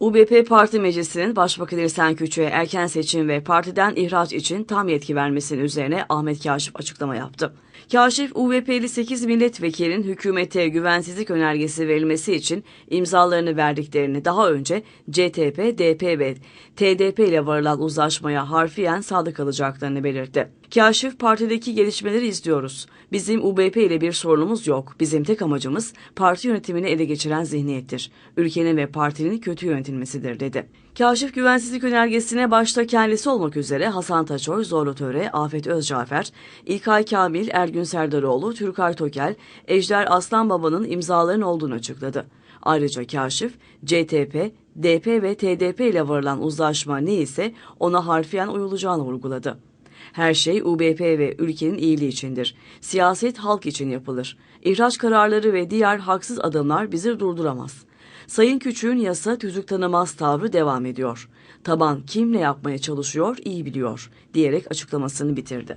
UBP Parti Meclisi'nin Başbakan İrsen Küçük'e erken seçim ve partiden ihraç için tam yetki vermesinin üzerine Ahmet Kaşif açıklama yaptı. Kaşif, UBP'li 8 milletvekilinin hükümete güvensizlik önergesi verilmesi için imzalarını verdiklerini daha önce CTP, DP ve TDP ile varılan uzlaşmaya harfiyen sadık kalacaklarını belirtti. Kaşif, partideki gelişmeleri izliyoruz. Bizim UBP ile bir sorunumuz yok. Bizim tek amacımız parti yönetimini ele geçiren zihniyettir. Ülkenin ve partinin kötü yönetilmesidir dedi. Kaşif güvensizlik önergesine başta kendisi olmak üzere Hasan Taçoy, Zorlu Töre, Afet Özcafer, İlkay Kamil, Ergün Serdaroğlu, Türkay Tokel, Ejder Aslanbaba'nın imzaların olduğunu açıkladı. Ayrıca Kaşif, CTP, DP ve TDP ile varılan uzlaşma ne ise ona harfiyen uyulacağını vurguladı. Her şey UBP ve ülkenin iyiliği içindir. Siyaset halk için yapılır. İhraç kararları ve diğer haksız adımlar bizi durduramaz. Sayın Küçük'ün yasa tüzük tanımaz tavrı devam ediyor. Taban kim ne yapmaya çalışıyor iyi biliyor diyerek açıklamasını bitirdi.